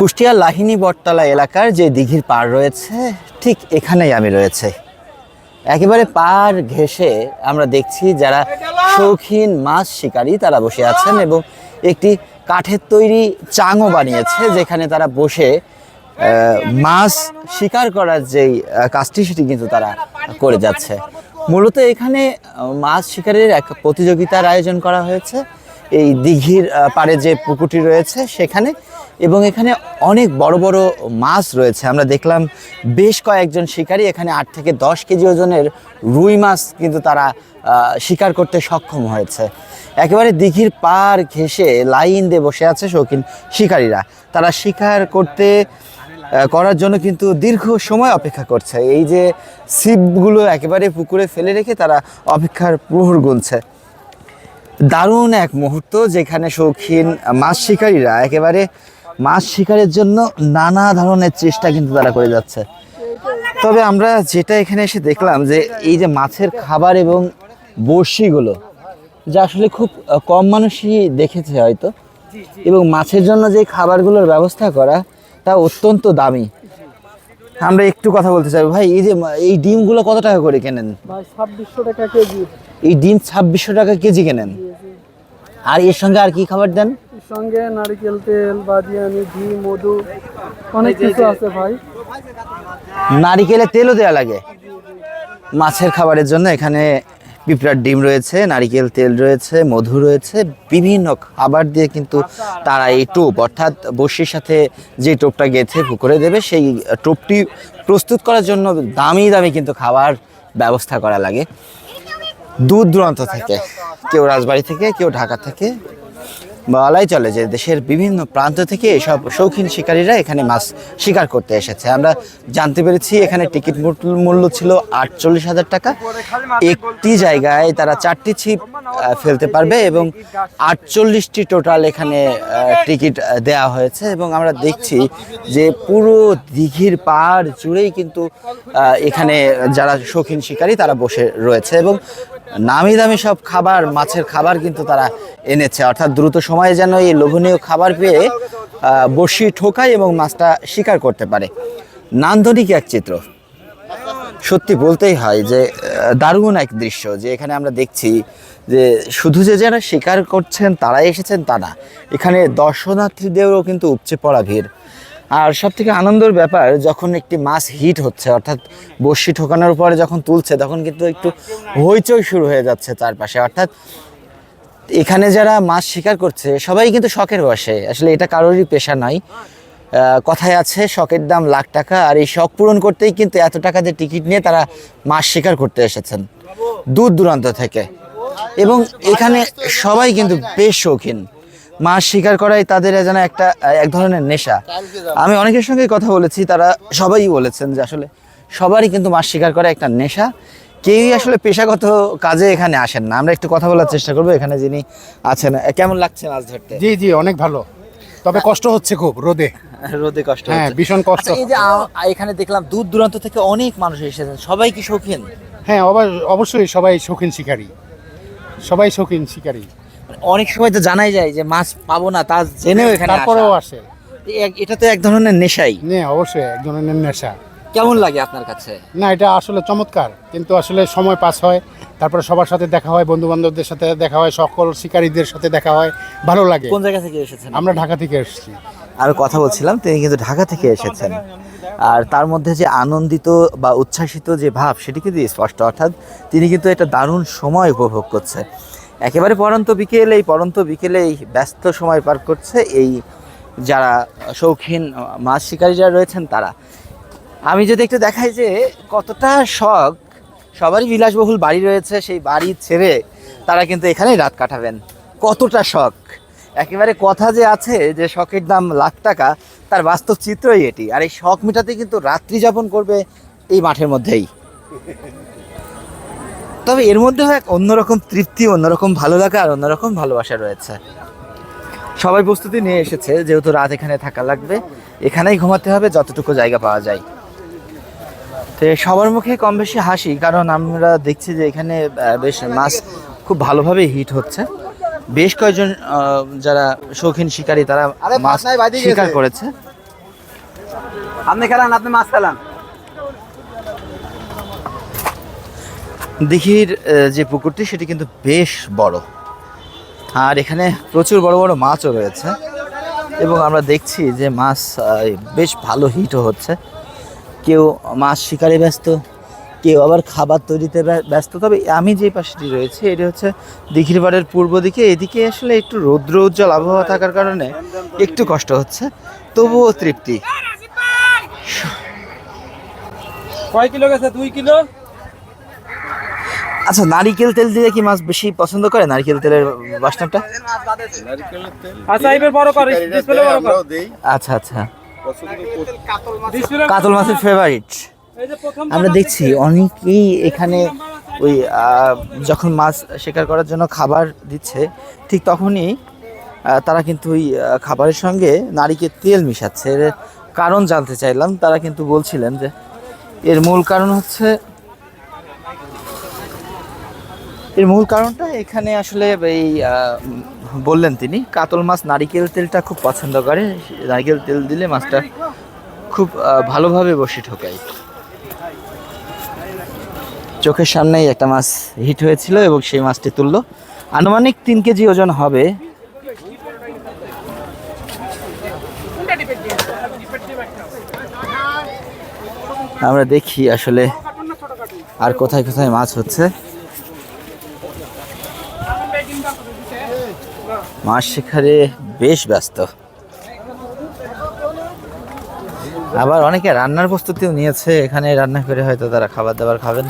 কুষ্টিয়ার লাহিনী বটতলা এলাকার যে দিঘির পাড় রয়েছে, ঠিক এখানেই আমি রয়েছে। একেবারে পার ঘেঁষে আমরা দেখছি যারা শৌখিন মাছ শিকারী তারা বসে আছেন এবং একটি কাঠের তৈরি চাঙও বানিয়েছে, যেখানে তারা বসে মাছ শিকার করার যেই কাজটি সেটি কিন্তু তারা করে যাচ্ছে। মূলত এখানে মাছ শিকারের এক প্রতিযোগিতার আয়োজন করা হয়েছে। এই দিঘির পাড়ে যে পুকুরটি রয়েছে, সেখানে এবং এখানে অনেক বড় বড় মাছ রয়েছে। আমরা দেখলাম বেশ কয়েকজন শিকারী, এখানে আট থেকে দশ কেজি ওজনের রুই মাছ কিন্তু তারা শিকার করতে সক্ষম হয়েছে। একেবারে দিঘির পার ঘেঁষে লাইন দিয়ে বসে আছে শৌখিন শিকারীরা। তারা শিকার করতে করার জন্য কিন্তু দীর্ঘ সময় অপেক্ষা করছে। এই যে ছিপগুলো একেবারে পুকুরে ফেলে রেখে তারা অপেক্ষার প্রহর গুনছে। দারুণ এক মুহূর্ত যেখানে শৌখিন মাছ শিকারীরা একেবারে মাছ শিকারের জন্য নানা ধরনের চেষ্টা কিন্তু তারা করে যাচ্ছে। তবে আমরা যেটা এখানে এসে দেখলাম যে এই যে মাছের খাবার এবং বড়শিগুলো যা আসলে খুব কম মানুষই দেখেছে হয়তো এবং মাছের জন্য যে খাবারগুলোর ব্যবস্থা করা তা অত্যন্ত দামি। আমরা একটু কথা বলতে চাই। ভাই এই যে এই ডিমগুলো কত টাকা করে কেনেন? ভাই ছাব্বিশশো টাকা কেজি। এই ডিম ছাব্বিশশো টাকা কেজি কেনেন? আর এর সঙ্গে আর কি খাবার দেন? এর সঙ্গে নারকেল তেল বাদিয়ানি ঘি মধু অনেক কিছু আছে ভাই। নারিকেলের তেলও দেওয়া লাগে। মাছের খাবারের জন্য এখানে পিঁপড়ার ডিম রয়েছে নারিকেল তেল রয়েছে মধু রয়েছে বিভিন্ন খাবার দিয়ে কিন্তু তারা এই টোপ অর্থাৎ বড়শির সাথে যে টোপটা গেঁথে পুকুরে দেবে সেই টোপটি প্রস্তুত করার জন্য দামি দামি কিন্তু খাবার ব্যবস্থা করা লাগে। দূর দূরান্ত থেকে। কেউ রাজবাড়ি থেকে, কেউ ঢাকা থেকে বলাই চলে যে দেশের বিভিন্ন প্রান্ত থেকে এসব শৌখিন শিকারীরা এখানে মাছ শিকার করতে এসেছে। আমরা জানতে পেরেছি এখানে টিকিট মূল- মূল্য ছিল আটচল্লিশ হাজার টাকা। একটি জায়গায় তারা চারটি ছিপ ফেলতে পারবে এবং আটচল্লিশটি টোটাল এখানে টিকিট দেওয়া হয়েছে এবং আমরা দেখছি যে পুরো দিঘির পাড় জুড়েই কিন্তু এখানে যারা শৌখিন শিকারী তারা বসে রয়েছে এবং নামি দামি সব খাবার, মাছের খাবার কিন্তু তারা এনেছে। অর্থাৎ দ্রুত সময়ে যেন এই লোভনীয় খাবার পেয়ে বড়শি ঠোকায় এবং মাছটা শিকার করতে পারে। নান্দনিক এক চিত্র। সত্যি বলতেই হয় যে দারুণ এক দৃশ্য যে এখানে আমরা দেখছি যে শুধু যে যারা শিকার করছেন, তারাই এসেছেন তা না। এখানে দর্শনার্থীদেরও কিন্তু উপচে পড়া ভিড়। আর সব থেকে আনন্দের ব্যাপার, যখন একটি মাছ হিট হচ্ছে, অর্থাৎ বড়শি ঠোকানোর পরে যখন তুলছে, তখন কিন্তু একটু হইচই শুরু হয়ে যাচ্ছে চারপাশে। অর্থাৎ এখানে যারা মাছ শিকার করছে, সবাই কিন্তু শখের বসে। আসলে এটা কারোরই পেশা নয়। কথায় আছে, শখের দাম লাখ টাকা, আর এই শখ পূরণ করতেই কিন্তু এত টাকা দিয়ে টিকিট নিয়ে তারা মাছ শিকার করতে এসেছেন, দূর দূরান্ত থেকে। এবং এখানে সবাই কিন্তু বেশ শৌখিন। মাছ শিকার করাই তাদের যেন একটা এক ধরনের নেশা। আমি অনেকের সঙ্গে কথা বলেছি তারা সবাই বলেছেন যে আসলে সবারই কিন্তু মাছ শিকার করা একটা নেশা। কেউই আসলে পেশাগত কাজে এখানে আসেন না। আমরা একটু কথা বলার চেষ্টা করব এখানে যিনি আছেন। কেমন লাগছে মাছ ধরতে? জি জি অনেক ভালো। তবে কষ্ট হচ্ছে খুব রোদে। রোদে কষ্ট হ্যাঁ ভীষণ কষ্ট। আচ্ছা, এই যে এখানে দেখলাম দূর দূরান্ত থেকে অনেক মানুষ এসেছেন। সবাই কি শৌখিন? হ্যাঁ অব- অবশ্যই সবাই শৌখিন শিকারী। সবাই শৌখিন শিকারী। অনেক সময় তো জানাই যায় যে মাছ পাবো না তা জেনেও এখানে তারপরেও আসে। এটা তো এক ধরনের নেশাই। নে অবশ্যই এক ধরনের নেশা। কেমন লাগে আপনার কাছে? না এটা আসলে চমৎকার। কিন্তু আসলে সময় পাস হয় তারপরে সবার সাথে দেখা হয় বন্ধু বান্ধবদের সাথে দেখা হয় সকল শিকারীদের সাথে দেখা হয় ভালো লাগে। কোন জায়গা থেকে এসেছেন? আমরা ঢাকা থেকে এসেছি। আর কথা বলছিলাম তিনি কিন্তু ঢাকা থেকে এসেছেন। আর তার মধ্যে যে আনন্দিত বা উচ্ছ্বাসিত যে ভাব সেটি কিন্তু স্পষ্ট অর্থাৎ তিনি কিন্তু একটা দারুণ সময় উপভোগ করছে। একেবারে পরন্ত বিকেল, এই পরন্ত বিকেলে এই ব্যস্ত সময় পার করছে এই যারা শৌখিন মাছ শিকারী যারা রয়েছেন তারা। আমি যদি একটু দেখাই যে কতটা শখ, সবারই বিলাসবহুল বাড়ি রয়েছে, সেই বাড়ি ছেড়ে তারা কিন্তু এখানেই রাত কাটাবেন। কতটা শখ। একেবারে কথা যে আছে যে শখের দাম লাখ টাকা, তার বাস্তব চিত্রই এটি। আর এই শখ মেটাতে কিন্তু রাত্রি যাপন করবে এই মাঠের মধ্যেই। তবে এর মধ্যেও এক অন্যরকম তৃপ্তি অন্যরকম ভালো লাগা আর অন্যরকম ভালোবাসা রয়েছে। সবাই প্রস্তুতি নিয়ে এসেছে যেহেতু রাত এখানে থাকা লাগবে এখানেই ঘুমাতে হবে যতটুকু জায়গা পাওয়া যায়। তো সবার মুখে কম বেশি হাসি কারণ আমরা দেখছি যে এখানে বেশ মাছ খুব ভালোভাবে হিট হচ্ছে। বেশ কয়েকজন যারা শৌখিন শিকারী তারা মাছ শিকার করেছে। আপনি খেলান আপনি মাছ খেলান দিঘির যে পুকুরটি, সেটি কিন্তু বেশ বড়। আর এখানে প্রচুর বড় বড় মাছও রয়েছে। এবং আমরা দেখছি যে মাছ বেশ ভালো হিটও হচ্ছে। কেউ মাছ শিকারে ব্যস্ত, কেউ আবার খাবার তৈরিতে ব্য- ব্যস্ত। তবে আমি যে পাশেটি রয়েছে, এটি হচ্ছে দিঘির পাড়ের পূর্ব দিকে। এদিকে আসলে একটু রৌদ্র উজ্জ্বল আবহাওয়া থাকার কারণে একটু কষ্ট হচ্ছে, তবুও তৃপ্তি। কয় কিলো গেছে? দুই কিলো? আচ্ছা নারিকেল তেল দিয়ে কি মাছ বেশি পছন্দ করে? নারিকেল তেলের বাসনাটা? আচ্ছা এবার বড় কর ডিসপ্লে বড় কর। আচ্ছা আচ্ছা। কাতল মাছের ফেভারিট আমরা দেখছি অনেকেই এখানে ওই যখন মাছ শিকার করার জন্য খাবার দিচ্ছে ঠিক তখনই তারা কিন্তু ওই খাবারের সঙ্গে নারিকেল তেল মিশাচ্ছে। এর কারণ জানতে চাইলাম। তারা কিন্তু বলছিলেন যে এর মূল কারণ হচ্ছে এর মূল কারণটা এখানে আসলে এই বললেন তিনি, কাতল মাছ নারিকেল তেলটা খুব পছন্দ করে। নারিকেল তেল দিলে মাছটা খুব ভালোভাবে বসে ঠোকায়। চোখের সামনেই একটা মাছ হিট হয়েছিল এবং সেই মাছটি তুললো। আনুমানিক তিন কেজি ওজন হবে। আমরা দেখি আসলে আর কোথায় কোথায় মাছ হচ্ছে। মাছ শিকারে বেশ ব্যস্ত। আবার অনেকে রান্নার প্রস্তুতিও নিয়েছে, এখানে রান্না করে হয়তো তারা খাবার দাবার খাবেন।